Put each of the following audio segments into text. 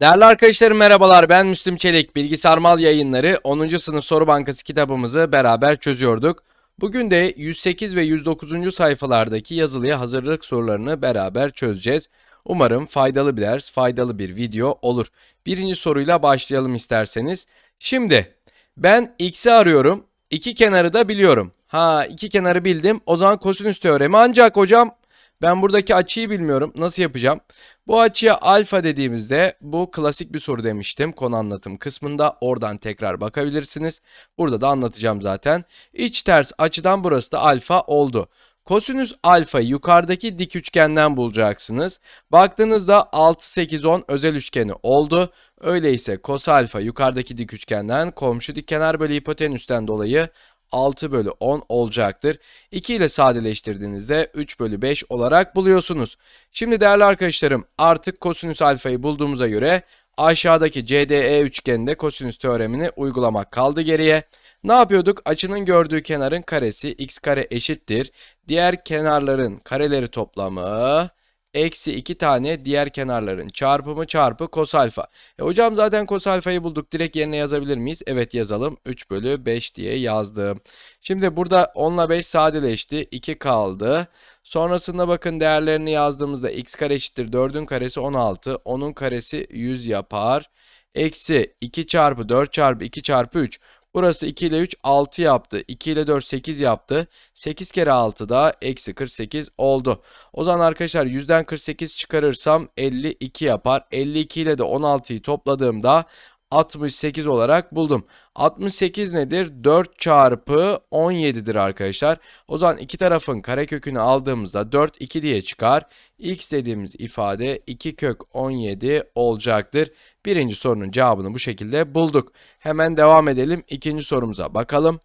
Değerli arkadaşlarım merhabalar ben Müslüm Çelik. Bilgisayar Mal Yayınları 10. sınıf soru bankası kitabımızı beraber çözüyorduk. Bugün de 108 ve 109. sayfalardaki yazılıya hazırlık sorularını beraber çözeceğiz. Umarım faydalı bir ders, faydalı bir video olur. Birinci soruyla başlayalım isterseniz. Şimdi ben x'i arıyorum. İki kenarı da biliyorum. Ha iki kenarı bildim. O zaman kosinüs teoremi ancak hocam ben buradaki açıyı bilmiyorum. Nasıl yapacağım? Bu açıya alfa dediğimizde bu klasik bir soru demiştim konu anlatım kısmında. Oradan tekrar bakabilirsiniz. Burada da anlatacağım zaten. İç ters açıdan burası da alfa oldu. Kosinüs alfayı yukarıdaki dik üçgenden bulacaksınız. Baktığınızda 6, 8, 10 özel üçgeni oldu. Öyleyse kos alfa yukarıdaki dik üçgenden komşu dik kenar bölü hipotenüsten dolayı 6 bölü 10 olacaktır. 2 ile sadeleştirdiğinizde 3 bölü 5 olarak buluyorsunuz. Şimdi değerli arkadaşlarım artık kosinüs alfayı bulduğumuza göre aşağıdaki CDE üçgeninde kosinüs teoremini uygulamak kaldı geriye. Ne yapıyorduk? Açının gördüğü kenarın karesi x kare eşittir. Diğer kenarların kareleri toplamı eksi 2 tane diğer kenarların çarpımı çarpı kos alfa. E hocam zaten kos alfayı bulduk. Direkt yerine yazabilir miyiz? Evet yazalım. 3 bölü 5 diye yazdım. Şimdi burada 10 ile 5 sadeleşti. 2 kaldı. Sonrasında bakın değerlerini yazdığımızda x kare eşittir 4'ün karesi 16. 10'un karesi 100 yapar. Eksi 2 çarpı 4 çarpı 2 çarpı 3. Burası 2 ile 3 6 yaptı. 2 ile 4 8 yaptı. 8 kere 6 da eksi 48 oldu. O zaman arkadaşlar 100'den 48 çıkarırsam 52 yapar. 52 ile de 16'yı topladığımda 68 olarak buldum. 68 nedir? 4 çarpı 17'dir arkadaşlar. O zaman iki tarafın karekökünü aldığımızda 4 2 diye çıkar. x dediğimiz ifade 2 kök 17 olacaktır. Birinci sorunun cevabını bu şekilde bulduk. Hemen devam edelim. İkinci sorumuza bakalım.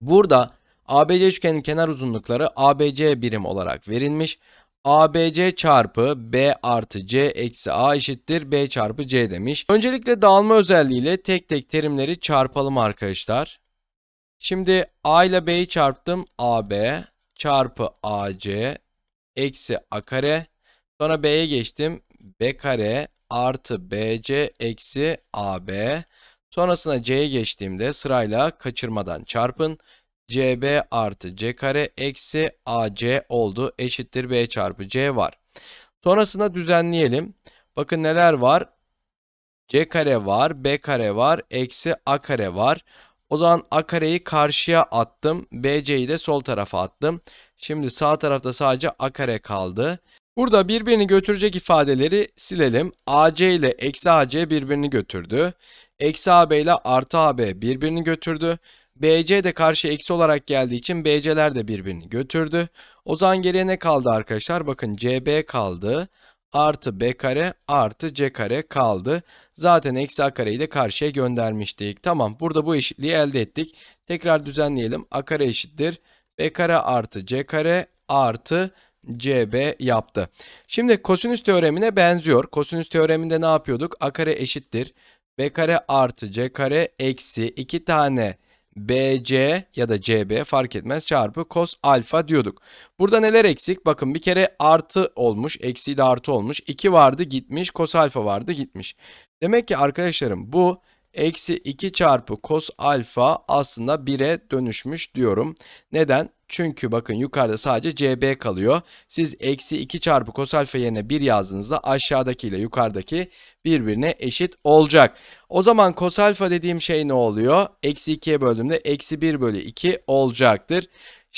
Burada ABC üçgenin kenar uzunlukları ABC birim olarak verilmiş. ABC çarpı B artı C eksi A eşittir B çarpı C demiş. Öncelikle dağılma özelliğiyle tek tek terimleri çarpalım arkadaşlar. Şimdi A ile B'yi çarptım. AB çarpı AC eksi A kare. Sonra B'ye geçtim. B kare artı BC eksi AB. Sonrasında C'ye geçtiğimde sırayla kaçırmadan çarpın. CB artı C kare eksi AC oldu. Eşittir B çarpı C var. Sonrasında düzenleyelim. Bakın neler var? C kare var, B kare var, eksi A kare var. O zaman A kareyi karşıya attım. BC'yi de sol tarafa attım. Şimdi sağ tarafta sadece A kare kaldı. Burada birbirini götürecek ifadeleri silelim. AC ile eksi AC birbirini götürdü. Eksi AB ile artı AB birbirini götürdü. BC de karşı eksi olarak geldiği için BC'ler de birbirini götürdü. O zaman geriye ne kaldı arkadaşlar? Bakın CB kaldı. Artı B kare artı C kare kaldı. Zaten eksi A kareyi de karşıya göndermiştik. Tamam burada bu eşitliği elde ettik. Tekrar düzenleyelim. A kare eşittir. B kare artı C kare artı CB yaptı. Şimdi kosinüs teoremine benziyor. Kosinüs teoreminde ne yapıyorduk? A kare eşittir. B kare artı C kare eksi 2 tane BC ya da CB fark etmez çarpı cos alfa diyorduk. Burada neler eksik? Bakın bir kere artı olmuş. Eksi de artı olmuş. 2 vardı gitmiş. Cos alfa vardı gitmiş. Demek ki arkadaşlarım bu eksi 2 çarpı cos alfa aslında 1'e dönüşmüş diyorum. Neden? Çünkü bakın yukarıda sadece CB kalıyor. Siz eksi 2 çarpı cos alfa yerine 1 yazdığınızda aşağıdaki ile yukarıdaki birbirine eşit olacak. O zaman cos alfa dediğim şey ne oluyor? Eksi 2'ye böldüğümde eksi 1 bölü 2 olacaktır.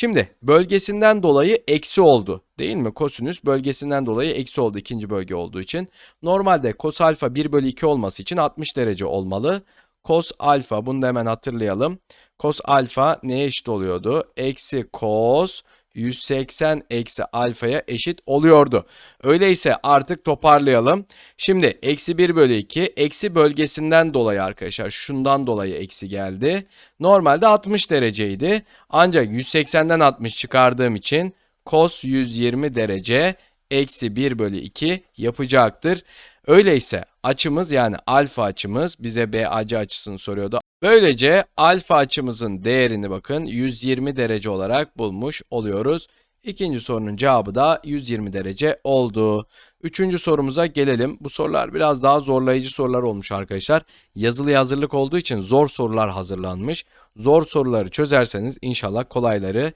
Şimdi bölgesinden dolayı eksi oldu değil mi? Kosinüs bölgesinden dolayı eksi oldu ikinci bölge olduğu için. Normalde cos alfa 1 bölü 2 olması için 60 derece olmalı. Cos alfa bunu da hemen hatırlayalım. Cos alfa neye eşit oluyordu? Eksi cos 180 eksi alfaya eşit oluyordu. Öyleyse artık toparlayalım. Şimdi eksi 1 bölü 2 eksi bölgesinden dolayı arkadaşlar şundan dolayı eksi geldi. Normalde 60 dereceydi. Ancak 180'den 60 çıkardığım için cos 120 derece eksi 1 bölü 2 yapacaktır. Öyleyse açımız yani alfa açımız bize BAC açısını soruyordu. Böylece alfa açımızın değerini bakın 120 derece olarak bulmuş oluyoruz. İkinci sorunun cevabı da 120 derece oldu. Üçüncü sorumuza gelelim. Bu sorular biraz daha zorlayıcı sorular olmuş arkadaşlar. Yazılı hazırlık olduğu için zor sorular hazırlanmış. Zor soruları çözerseniz inşallah kolayları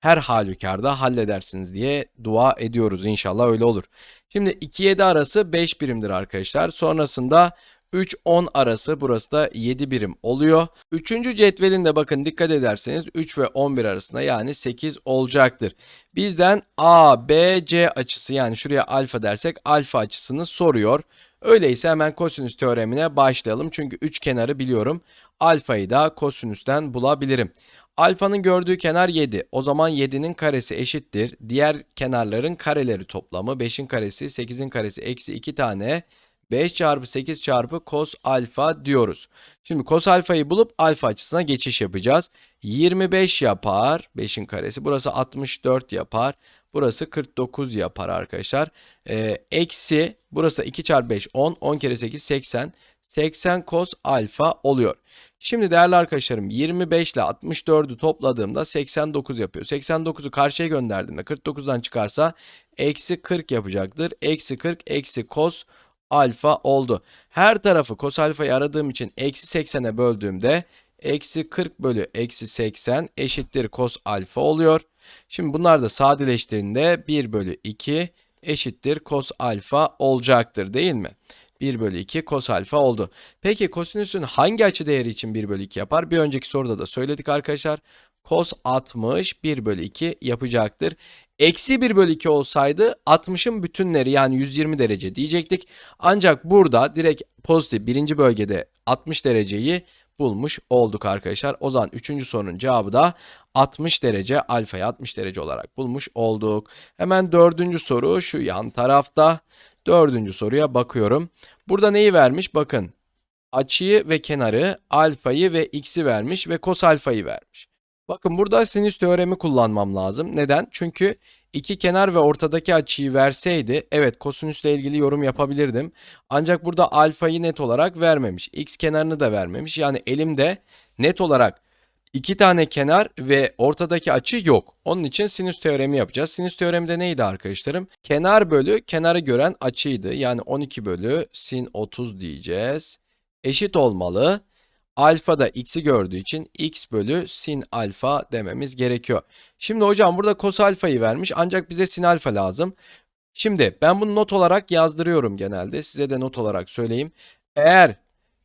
her halükarda halledersiniz diye dua ediyoruz. İnşallah öyle olur. Şimdi 2-7 arası 5 birimdir arkadaşlar. Sonrasında 3-10 arası burası da 7 birim oluyor. Üçüncü cetvelinde bakın dikkat ederseniz 3 ve 11 arasında yani 8 olacaktır. Bizden A, B, C açısı yani şuraya alfa dersek alfa açısını soruyor. Öyleyse hemen kosinüs teoremine başlayalım. Çünkü 3 kenarı biliyorum. Alfayı da kosinüsten bulabilirim. Alfanın gördüğü kenar 7. O zaman 7'nin karesi eşittir. Diğer kenarların kareleri toplamı 5'in karesi 8'in karesi eksi 2 tane 5 çarpı 8 çarpı cos alfa diyoruz. Şimdi cos alfayı bulup alfa açısına geçiş yapacağız. 25 yapar 5'in karesi. Burası 64 yapar. Burası 49 yapar arkadaşlar. Ee, eksi burası da 2 çarpı 5 10. 10 kere 8 80. 80 cos alfa oluyor. Şimdi değerli arkadaşlarım 25 ile 64'ü topladığımda 89 yapıyor. 89'u karşıya gönderdiğimde 49'dan çıkarsa eksi 40 yapacaktır. Eksi 40 eksi cos alfa oldu. Her tarafı cos alfayı aradığım için eksi 80'e böldüğümde eksi 40 bölü eksi 80 eşittir cos alfa oluyor. Şimdi bunlar da sadeleştiğinde 1 bölü 2 eşittir cos alfa olacaktır değil mi? 1 bölü 2 cos alfa oldu. Peki kosinüsün hangi açı değeri için 1 bölü 2 yapar? Bir önceki soruda da söyledik arkadaşlar. Cos 60 1 bölü 2 yapacaktır. Eksi 1 bölü 2 olsaydı 60'ın bütünleri yani 120 derece diyecektik. Ancak burada direkt pozitif birinci bölgede 60 dereceyi bulmuş olduk arkadaşlar. O zaman 3. sorunun cevabı da 60 derece alfayı 60 derece olarak bulmuş olduk. Hemen dördüncü soru şu yan tarafta. Dördüncü soruya bakıyorum. Burada neyi vermiş? Bakın açıyı ve kenarı, alfayı ve x'i vermiş ve kos alfayı vermiş. Bakın burada sinüs teoremi kullanmam lazım. Neden? Çünkü iki kenar ve ortadaki açıyı verseydi evet kosinüsle ilgili yorum yapabilirdim. Ancak burada alfayı net olarak vermemiş. X kenarını da vermemiş. Yani elimde net olarak iki tane kenar ve ortadaki açı yok. Onun için sinüs teoremi yapacağız. Sinüs teoremi de neydi arkadaşlarım? Kenar bölü kenarı gören açıydı. Yani 12 bölü sin 30 diyeceğiz. Eşit olmalı. Alfa da x'i gördüğü için x bölü sin alfa dememiz gerekiyor. Şimdi hocam burada kos alfayı vermiş ancak bize sin alfa lazım. Şimdi ben bunu not olarak yazdırıyorum genelde. Size de not olarak söyleyeyim. Eğer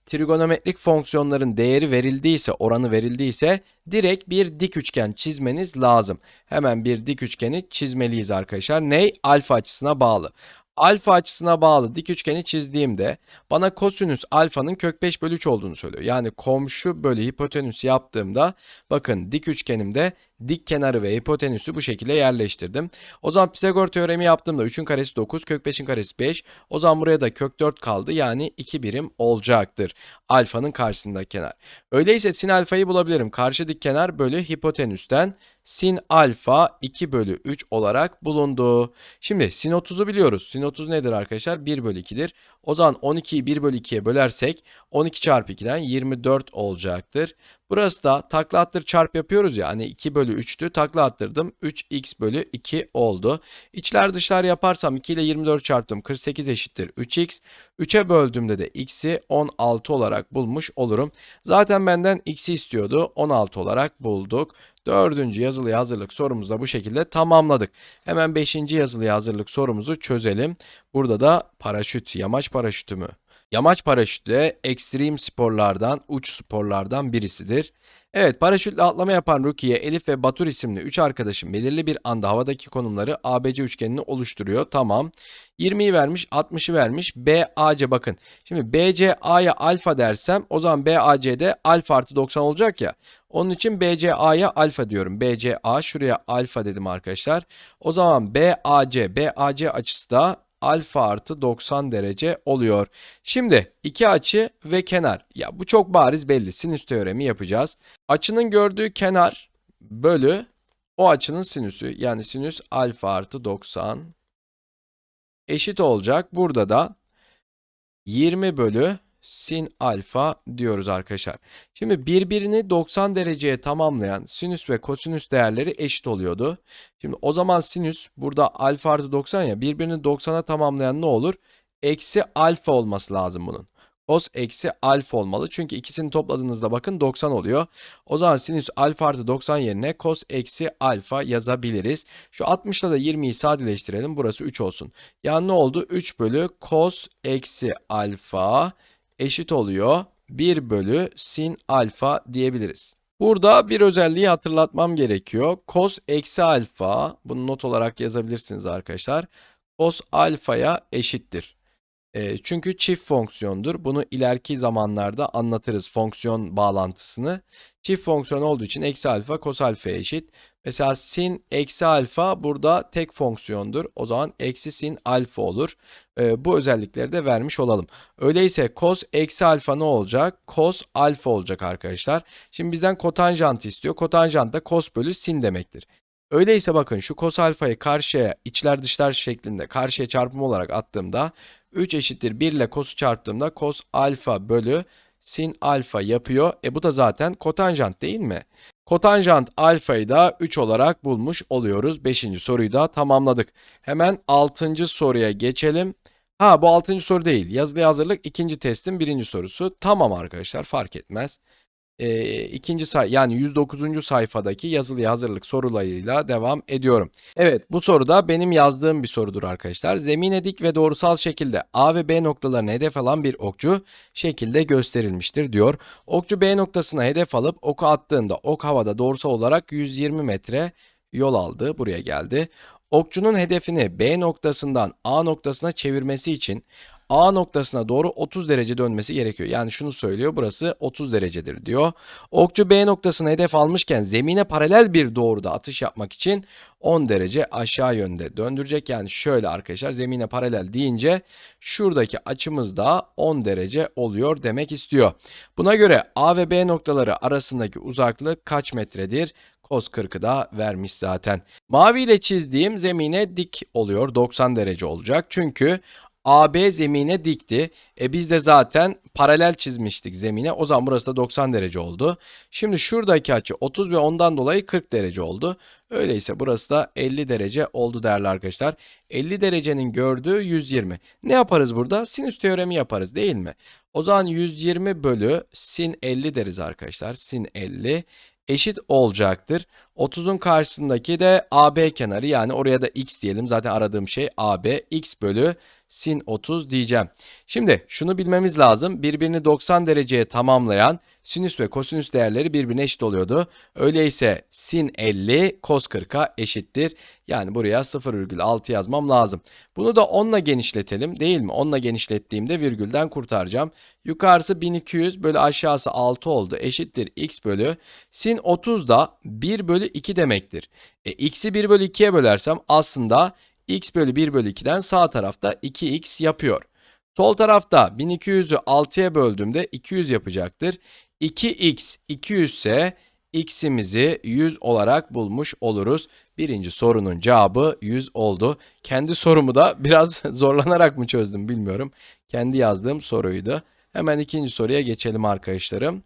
trigonometrik fonksiyonların değeri verildiyse, oranı verildiyse direkt bir dik üçgen çizmeniz lazım. Hemen bir dik üçgeni çizmeliyiz arkadaşlar. Ney? Alfa açısına bağlı. Alfa açısına bağlı dik üçgeni çizdiğimde bana kosinüs alfanın kök 5 bölü 3 olduğunu söylüyor. Yani komşu bölü hipotenüs yaptığımda bakın dik üçgenimde dik kenarı ve hipotenüsü bu şekilde yerleştirdim. O zaman Pisagor teoremi yaptığımda 3'ün karesi 9, kök 5'in karesi 5. O zaman buraya da kök 4 kaldı. Yani 2 birim olacaktır. Alfanın karşısında kenar. Öyleyse sin alfayı bulabilirim. Karşı dik kenar bölü hipotenüsten sin alfa 2 bölü 3 olarak bulundu. Şimdi sin 30'u biliyoruz. Sin 30 nedir arkadaşlar? 1 bölü 2'dir. O zaman 12'yi 1 bölü 2'ye bölersek 12 çarpı 2'den 24 olacaktır. Burası da takla attır çarp yapıyoruz ya hani 2 bölü 3'tü takla attırdım 3x bölü 2 oldu. İçler dışlar yaparsam 2 ile 24 çarptım 48 eşittir 3x. 3'e böldüğümde de x'i 16 olarak bulmuş olurum. Zaten benden x'i istiyordu 16 olarak bulduk. Dördüncü yazılıya hazırlık sorumuzu da bu şekilde tamamladık. Hemen beşinci yazılıya hazırlık sorumuzu çözelim. Burada da paraşüt, yamaç paraşütü mü? Yamaç paraşütü de ekstrem sporlardan, uç sporlardan birisidir. Evet, paraşütle atlama yapan Rukiye, Elif ve Batur isimli 3 arkadaşın belirli bir anda havadaki konumları ABC üçgenini oluşturuyor. Tamam. 20'yi vermiş, 60'ı vermiş. BAC bakın. Şimdi BCA'ya alfa dersem o zaman BAC'de alfa artı 90 olacak ya. Onun için BCA'ya alfa diyorum. BCA şuraya alfa dedim arkadaşlar. O zaman BAC, BAC açısı da alfa artı 90 derece oluyor. Şimdi iki açı ve kenar. Ya bu çok bariz belli. Sinüs teoremi yapacağız. Açının gördüğü kenar bölü o açının sinüsü. Yani sinüs alfa artı 90 eşit olacak. Burada da 20 bölü sin alfa diyoruz arkadaşlar. Şimdi birbirini 90 dereceye tamamlayan sinüs ve kosinüs değerleri eşit oluyordu. Şimdi o zaman sinüs burada alfa artı 90 ya birbirini 90'a tamamlayan ne olur? Eksi alfa olması lazım bunun. Cos eksi alfa olmalı. Çünkü ikisini topladığınızda bakın 90 oluyor. O zaman sinüs alfa artı 90 yerine cos eksi alfa yazabiliriz. Şu 60 ile de 20'yi sadeleştirelim. Burası 3 olsun. Yani ne oldu? 3 bölü cos eksi alfa eşit oluyor. 1 bölü sin alfa diyebiliriz. Burada bir özelliği hatırlatmam gerekiyor. Cos eksi alfa, bunu not olarak yazabilirsiniz arkadaşlar. Cos alfaya eşittir. E, çünkü çift fonksiyondur. Bunu ileriki zamanlarda anlatırız fonksiyon bağlantısını. Çift fonksiyon olduğu için eksi alfa cos alfaya eşit. Mesela sin eksi alfa burada tek fonksiyondur. O zaman eksi sin alfa olur. E, bu özellikleri de vermiş olalım. Öyleyse cos eksi alfa ne olacak? Cos alfa olacak arkadaşlar. Şimdi bizden kotanjant istiyor. Kotanjant da cos bölü sin demektir. Öyleyse bakın şu cos alfayı karşıya içler dışlar şeklinde karşıya çarpım olarak attığımda 3 eşittir 1 ile cos'u çarptığımda cos alfa bölü sin alfa yapıyor. E bu da zaten kotanjant değil mi? Kotanjant alfayı da 3 olarak bulmuş oluyoruz. 5. soruyu da tamamladık. Hemen 6. soruya geçelim. Ha bu 6. soru değil. Yazılı hazırlık 2. testin 1. sorusu. Tamam arkadaşlar fark etmez e, ikinci say yani 109. sayfadaki yazılıya hazırlık sorularıyla devam ediyorum. Evet bu soru da benim yazdığım bir sorudur arkadaşlar. Zemine dik ve doğrusal şekilde A ve B noktalarına hedef alan bir okçu şekilde gösterilmiştir diyor. Okçu B noktasına hedef alıp oku attığında ok havada doğrusal olarak 120 metre yol aldı. Buraya geldi. Okçunun hedefini B noktasından A noktasına çevirmesi için A noktasına doğru 30 derece dönmesi gerekiyor. Yani şunu söylüyor burası 30 derecedir diyor. Okçu B noktasına hedef almışken zemine paralel bir doğruda atış yapmak için 10 derece aşağı yönde döndürecek. Yani şöyle arkadaşlar zemine paralel deyince şuradaki açımız da 10 derece oluyor demek istiyor. Buna göre A ve B noktaları arasındaki uzaklık kaç metredir? Cos 40'ı da vermiş zaten. Mavi ile çizdiğim zemine dik oluyor. 90 derece olacak. Çünkü AB zemine dikti. E biz de zaten paralel çizmiştik zemine. O zaman burası da 90 derece oldu. Şimdi şuradaki açı 30 ve ondan dolayı 40 derece oldu. Öyleyse burası da 50 derece oldu değerli arkadaşlar. 50 derecenin gördüğü 120. Ne yaparız burada? Sinüs teoremi yaparız değil mi? O zaman 120 bölü sin 50 deriz arkadaşlar. Sin 50 eşit olacaktır. 30'un karşısındaki de AB kenarı yani oraya da x diyelim. Zaten aradığım şey AB x bölü sin 30 diyeceğim. Şimdi şunu bilmemiz lazım. Birbirini 90 dereceye tamamlayan sinüs ve kosinüs değerleri birbirine eşit oluyordu. Öyleyse sin 50 cos 40'a eşittir. Yani buraya 0,6 yazmam lazım. Bunu da 10 ile genişletelim değil mi? 10 ile genişlettiğimde virgülden kurtaracağım. Yukarısı 1200 bölü aşağısı 6 oldu. Eşittir x bölü. Sin 30 da 1 bölü 2 demektir. E, x'i 1 bölü 2'ye bölersem aslında x bölü 1 bölü 2'den sağ tarafta 2x yapıyor. Sol tarafta 1200'ü 6'ya böldüğümde 200 yapacaktır. 2x 200 ise x'imizi 100 olarak bulmuş oluruz. Birinci sorunun cevabı 100 oldu. Kendi sorumu da biraz zorlanarak mı çözdüm bilmiyorum. Kendi yazdığım soruydu. Hemen ikinci soruya geçelim arkadaşlarım.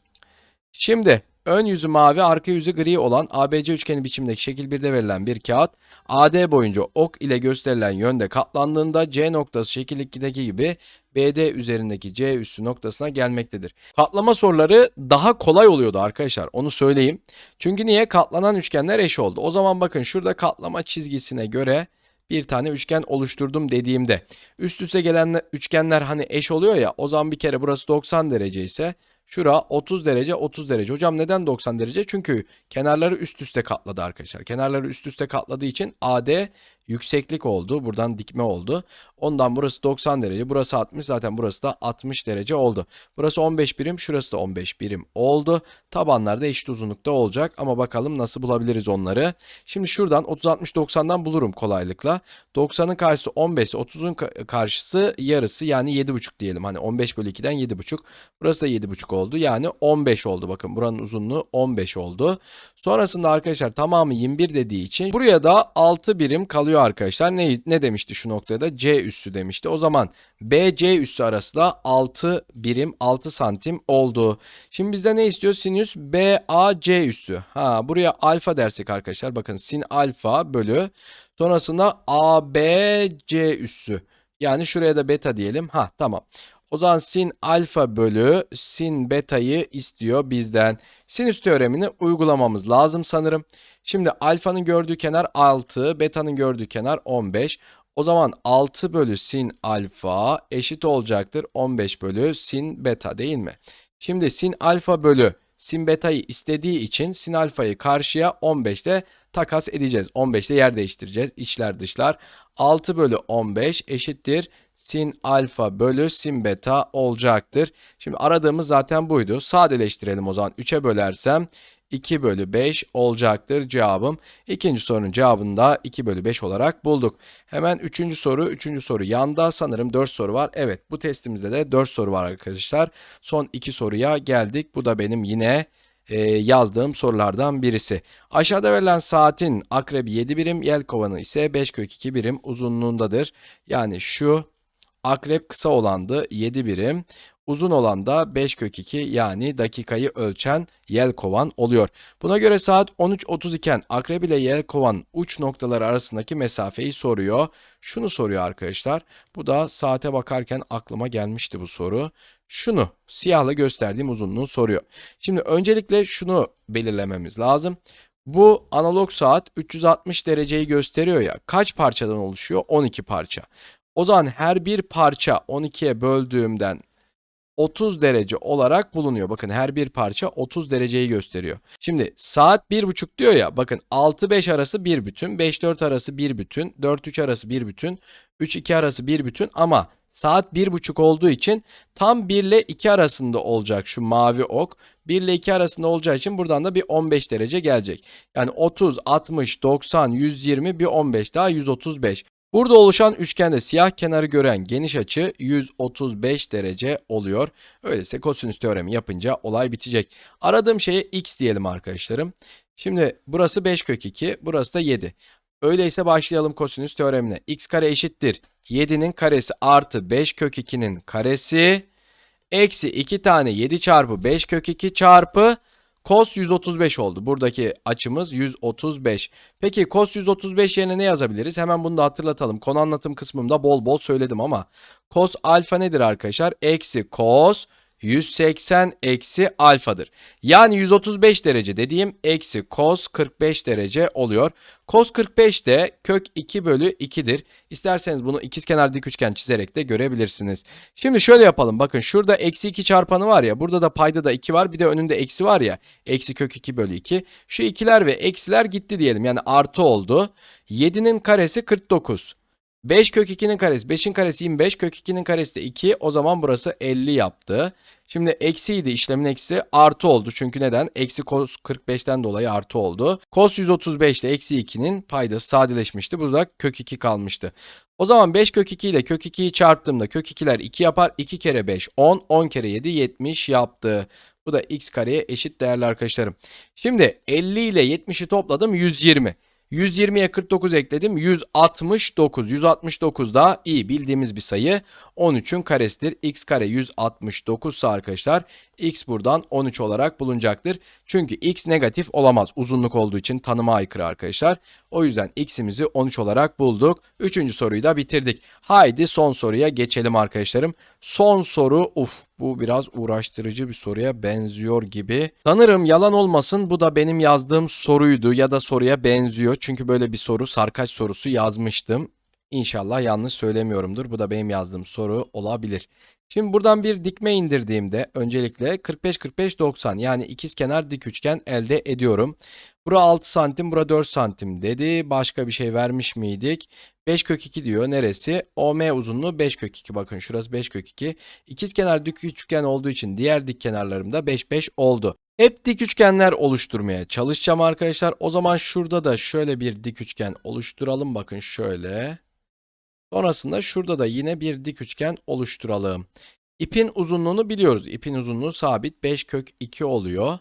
Şimdi ön yüzü mavi, arka yüzü gri olan ABC üçgeni biçimdeki şekil 1'de verilen bir kağıt AD boyunca ok ile gösterilen yönde katlandığında C noktası şekil 2'deki gibi BD üzerindeki C üssü noktasına gelmektedir. Katlama soruları daha kolay oluyordu arkadaşlar. Onu söyleyeyim. Çünkü niye? Katlanan üçgenler eş oldu. O zaman bakın şurada katlama çizgisine göre bir tane üçgen oluşturdum dediğimde üst üste gelen üçgenler hani eş oluyor ya o zaman bir kere burası 90 derece ise Şura 30 derece 30 derece. Hocam neden 90 derece? Çünkü kenarları üst üste katladı arkadaşlar. Kenarları üst üste katladığı için AD yükseklik oldu. Buradan dikme oldu. Ondan burası 90 derece. Burası 60. Zaten burası da 60 derece oldu. Burası 15 birim. Şurası da 15 birim oldu. Tabanlar da eşit uzunlukta olacak. Ama bakalım nasıl bulabiliriz onları. Şimdi şuradan 30 60 90'dan bulurum kolaylıkla. 90'ın karşısı 15 30'un karşısı yarısı yani 7,5 diyelim. Hani 15 bölü 2'den 7,5. Burası da 7,5 oldu. Yani 15 oldu. Bakın buranın uzunluğu 15 oldu. Sonrasında arkadaşlar tamamı 21 dediği için buraya da 6 birim kalıyor oluyor arkadaşlar. Ne, ne demişti şu noktada? C üssü demişti. O zaman BC üssü arası da 6 birim 6 santim oldu. Şimdi bizde ne istiyor? Sinüs BAC üssü. Ha buraya alfa dersek arkadaşlar bakın sin alfa bölü sonrasında ABC üssü. Yani şuraya da beta diyelim. Ha tamam. O zaman sin alfa bölü sin beta'yı istiyor bizden. Sinüs teoremini uygulamamız lazım sanırım. Şimdi alfanın gördüğü kenar 6, beta'nın gördüğü kenar 15. O zaman 6 bölü sin alfa eşit olacaktır 15 bölü sin beta değil mi? Şimdi sin alfa bölü sin beta'yı istediği için sin alfayı karşıya 15'te takas edeceğiz. 15'te yer değiştireceğiz. İçler dışlar. 6 bölü 15 eşittir sin alfa bölü sin beta olacaktır. Şimdi aradığımız zaten buydu. Sadeleştirelim o zaman. 3'e bölersem 2 bölü 5 olacaktır cevabım. İkinci sorunun cevabını da 2 bölü 5 olarak bulduk. Hemen üçüncü soru. Üçüncü soru yanda sanırım 4 soru var. Evet bu testimizde de 4 soru var arkadaşlar. Son 2 soruya geldik. Bu da benim yine e, yazdığım sorulardan birisi. Aşağıda verilen saatin akrebi 7 birim, yelkovanı ise 5 kök 2 birim uzunluğundadır. Yani şu akrep kısa olandı 7 birim. Uzun olan da 5 kök 2 yani dakikayı ölçen yelkovan oluyor. Buna göre saat 13.30 iken akrep ile yelkovan uç noktaları arasındaki mesafeyi soruyor. Şunu soruyor arkadaşlar. Bu da saate bakarken aklıma gelmişti bu soru. Şunu siyahla gösterdiğim uzunluğu soruyor. Şimdi öncelikle şunu belirlememiz lazım. Bu analog saat 360 dereceyi gösteriyor ya. Kaç parçadan oluşuyor? 12 parça. O zaman her bir parça 12'ye böldüğümden 30 derece olarak bulunuyor. Bakın her bir parça 30 dereceyi gösteriyor. Şimdi saat 1,5 diyor ya bakın 6-5 arası bir bütün, 5-4 arası bir bütün, 4-3 arası bir bütün, 3-2 arası bir bütün ama saat 1,5 olduğu için tam 1 ile 2 arasında olacak şu mavi ok. 1 ile 2 arasında olacağı için buradan da bir 15 derece gelecek. Yani 30, 60, 90, 120 bir 15 daha 135. Burada oluşan üçgende siyah kenarı gören geniş açı 135 derece oluyor. Öyleyse kosinüs teoremi yapınca olay bitecek. Aradığım şeye x diyelim arkadaşlarım. Şimdi burası 5 kök 2, burası da 7. Öyleyse başlayalım kosinüs teoremine. x kare eşittir. 7'nin karesi artı 5 kök 2'nin karesi eksi 2 tane 7 çarpı 5 kök 2 çarpı Cos 135 oldu. Buradaki açımız 135. Peki cos 135 yerine ne yazabiliriz? Hemen bunu da hatırlatalım. Konu anlatım kısmımda bol bol söyledim ama cos alfa nedir arkadaşlar? Eksi cos 180 eksi alfadır. Yani 135 derece dediğim eksi cos 45 derece oluyor. Cos 45 de kök 2 bölü 2'dir. İsterseniz bunu ikizkenar dik üçgen çizerek de görebilirsiniz. Şimdi şöyle yapalım. Bakın şurada eksi 2 çarpanı var ya. Burada da payda da 2 var. Bir de önünde eksi var ya. Eksi kök 2 bölü 2. Şu ikiler ve eksiler gitti diyelim. Yani artı oldu. 7'nin karesi 49. 5 kök 2'nin karesi 5'in karesi 25 kök 2'nin karesi de 2 o zaman burası 50 yaptı. Şimdi eksiydi işlemin eksi artı oldu çünkü neden? Eksi cos 45'ten dolayı artı oldu. Cos 135 ile eksi 2'nin paydası sadeleşmişti. Burada kök 2 kalmıştı. O zaman 5 kök 2 ile kök 2'yi çarptığımda kök 2'ler 2 yapar. 2 kere 5 10 10 kere 7 70 yaptı. Bu da x kareye eşit değerli arkadaşlarım. Şimdi 50 ile 70'i topladım 120. 120'ye 49 ekledim. 169. 169 da iyi bildiğimiz bir sayı. 13'ün karesidir. x kare 169 ise arkadaşlar x buradan 13 olarak bulunacaktır. Çünkü x negatif olamaz. Uzunluk olduğu için tanıma aykırı arkadaşlar. O yüzden x'imizi 13 olarak bulduk. Üçüncü soruyu da bitirdik. Haydi son soruya geçelim arkadaşlarım. Son soru uf bu biraz uğraştırıcı bir soruya benziyor gibi. Sanırım yalan olmasın bu da benim yazdığım soruydu ya da soruya benziyor. Çünkü böyle bir soru sarkaç sorusu yazmıştım. İnşallah yanlış söylemiyorumdur. Bu da benim yazdığım soru olabilir. Şimdi buradan bir dikme indirdiğimde öncelikle 45 45 90 yani ikizkenar dik üçgen elde ediyorum. Bura 6 santim, bura 4 santim dedi. Başka bir şey vermiş miydik? 5 kök 2 diyor. Neresi? OM uzunluğu 5 kök 2. Bakın şurası 5 kök 2. İkizkenar dik üçgen olduğu için diğer dik kenarlarımda 5 5 oldu. Hep dik üçgenler oluşturmaya çalışacağım arkadaşlar. O zaman şurada da şöyle bir dik üçgen oluşturalım. Bakın şöyle. Sonrasında şurada da yine bir dik üçgen oluşturalım. İpin uzunluğunu biliyoruz. İpin uzunluğu sabit 5 kök 2 oluyor.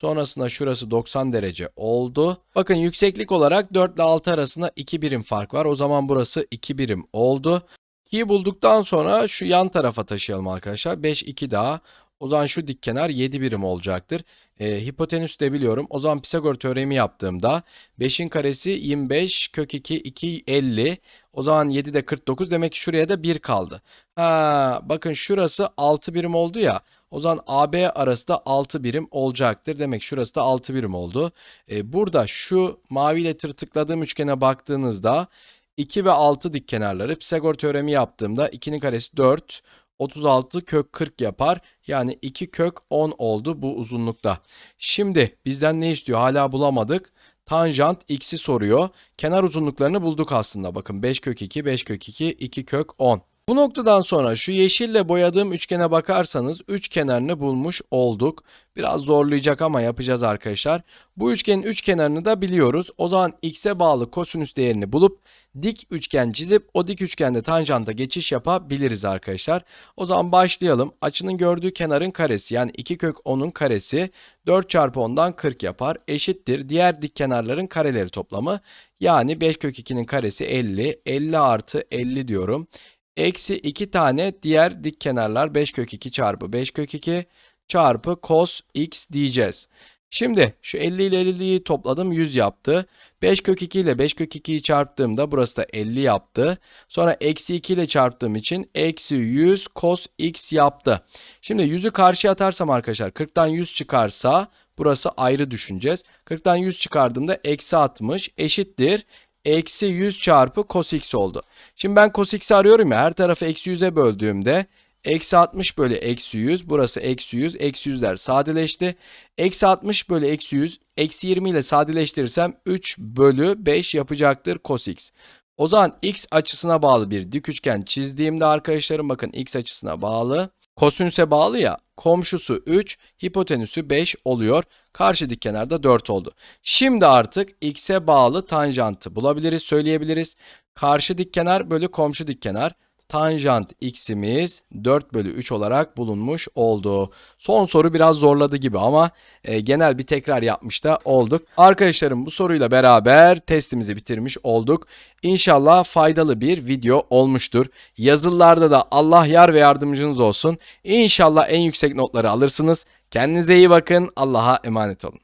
Sonrasında şurası 90 derece oldu. Bakın yükseklik olarak 4 ile 6 arasında 2 birim fark var. O zaman burası 2 birim oldu. 2'yi bulduktan sonra şu yan tarafa taşıyalım arkadaşlar. 5, 2 daha. O zaman şu dik kenar 7 birim olacaktır. E, hipotenüs de biliyorum. O zaman Pisagor teoremi yaptığımda 5'in karesi 25, kök 2, 2, 50. O zaman 7 de 49. Demek ki şuraya da 1 kaldı. Ha, bakın şurası 6 birim oldu ya. O zaman AB arası da 6 birim olacaktır. Demek şurası da 6 birim oldu. E, burada şu maviyle tırtıkladığım üçgene baktığınızda 2 ve 6 dik kenarları Pisagor teoremi yaptığımda 2'nin karesi 4, 36 kök 40 yapar. Yani 2 kök 10 oldu bu uzunlukta. Şimdi bizden ne istiyor? Hala bulamadık. Tanjant x'i soruyor. Kenar uzunluklarını bulduk aslında. Bakın 5 kök 2, 5 kök 2, 2 kök 10. Bu noktadan sonra şu yeşille boyadığım üçgene bakarsanız üç kenarını bulmuş olduk. Biraz zorlayacak ama yapacağız arkadaşlar. Bu üçgenin üç kenarını da biliyoruz. O zaman x'e bağlı kosinüs değerini bulup dik üçgen çizip o dik üçgende tanjanta geçiş yapabiliriz arkadaşlar. O zaman başlayalım. Açının gördüğü kenarın karesi yani 2 kök 10'un karesi 4 çarpı 10'dan 40 yapar. Eşittir diğer dik kenarların kareleri toplamı. Yani 5 kök 2'nin karesi 50. 50 artı 50 diyorum. Eksi 2 tane diğer dik kenarlar 5 kök 2 çarpı 5 kök 2 çarpı cos x diyeceğiz. Şimdi şu 50 ile 50'yi topladım 100 yaptı. 5 kök 2 ile 5 kök 2'yi çarptığımda burası da 50 yaptı. Sonra eksi 2 ile çarptığım için eksi 100 cos x yaptı. Şimdi 100'ü karşıya atarsam arkadaşlar 40'tan 100 çıkarsa burası ayrı düşüneceğiz. 40'tan 100 çıkardığımda eksi 60 eşittir. Eksi 100 çarpı cos x oldu. Şimdi ben cos x'i arıyorum ya her tarafı eksi 100'e böldüğümde eksi 60 bölü eksi 100 burası eksi 100 eksi 100'ler sadeleşti. Eksi 60 bölü eksi 100 eksi 20 ile sadeleştirirsem 3 bölü 5 yapacaktır cos x. O zaman x açısına bağlı bir dik üçgen çizdiğimde arkadaşlarım bakın x açısına bağlı. Kosinüse bağlı ya komşusu 3 hipotenüsü 5 oluyor. Karşı dik kenarda 4 oldu. Şimdi artık x'e bağlı tanjantı bulabiliriz söyleyebiliriz. Karşı dik kenar bölü komşu dik kenar tanjant x'imiz 4 bölü 3 olarak bulunmuş oldu. Son soru biraz zorladı gibi ama e, genel bir tekrar yapmış da olduk. Arkadaşlarım bu soruyla beraber testimizi bitirmiş olduk. İnşallah faydalı bir video olmuştur. Yazılılarda da Allah yar ve yardımcınız olsun. İnşallah en yüksek notları alırsınız. Kendinize iyi bakın. Allah'a emanet olun.